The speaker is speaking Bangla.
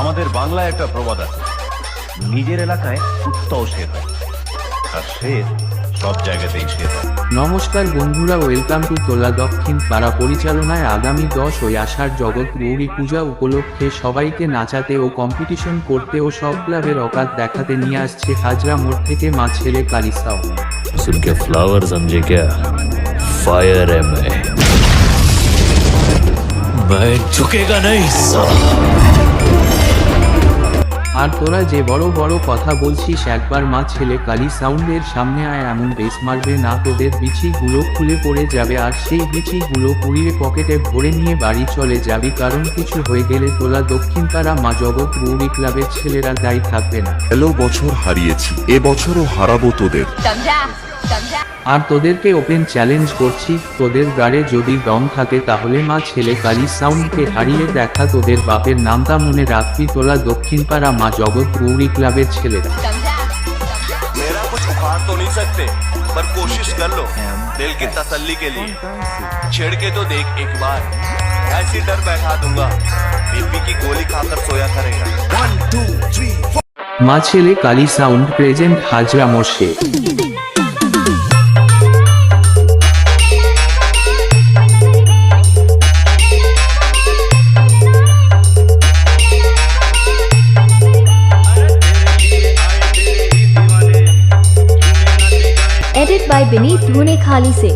আমাদের বাংলায় একটা প্রবাদ আছে নিজের এলাকায় কুত্তাও শের হয় আর শের সব জায়গাতেই শের হয় নমস্কার বন্ধুরা ওয়েলকাম টু তোলা দক্ষিণ পাড়া পরিচালনায় আগামী দশ ওই আষাঢ় জগৎ গৌরী পূজা উপলক্ষে সবাইকে নাচাতে ও কম্পিটিশন করতে ও সব ক্লাবের অকাত দেখাতে নিয়ে আসছে হাজরা মোড় থেকে মা ছেলে কালিসাও सुन के फ्लावर समझे क्या फायर है मैं मैं झुकेगा नहीं साला আর তোরা যে বড় বড় কথা বলছিস একবার মা ছেলে কালি সাউন্ডের সামনে আয় এমন বেস মারবে না তোদের বিচিগুলো খুলে পড়ে যাবে আর সেই বিচিগুলো পুড়িয়ে পকেটে ভরে নিয়ে বাড়ি চলে যাবি কারণ কিছু হয়ে গেলে তোলা দক্ষিণ তারা মা জগৎ বৌরি ক্লাবের ছেলেরা দায়ী থাকবে না। হ্যালো বছর হারিয়েছি এ বছরও হারাবো তোদের। আর তোদেরকে ওপেন চ্যালেঞ্জ করছি তোদের গাড়ে যদি দম থাকে তাহলে মা ছেলে কালি সাউন্ডকে হারিয়ে দেখা তোদের বাপের নামটা মনে রাখবি তোলা দক্ষিণপাড়া মা জগৎ গৌরী ক্লাবের ছেলেরা समझा मेरा कुछ उखाड़ तो नहीं सकते पर कोशिश कर लो दिल की तसल्ली के लिए छेड़ के तो देख एक बार ऐसी डर बैठा दूंगा बीपी की गोली खाकर सोया करेगा মা ছেলে Kali sound present Hazra মোর্শে edit bye Vineet धुने खाली से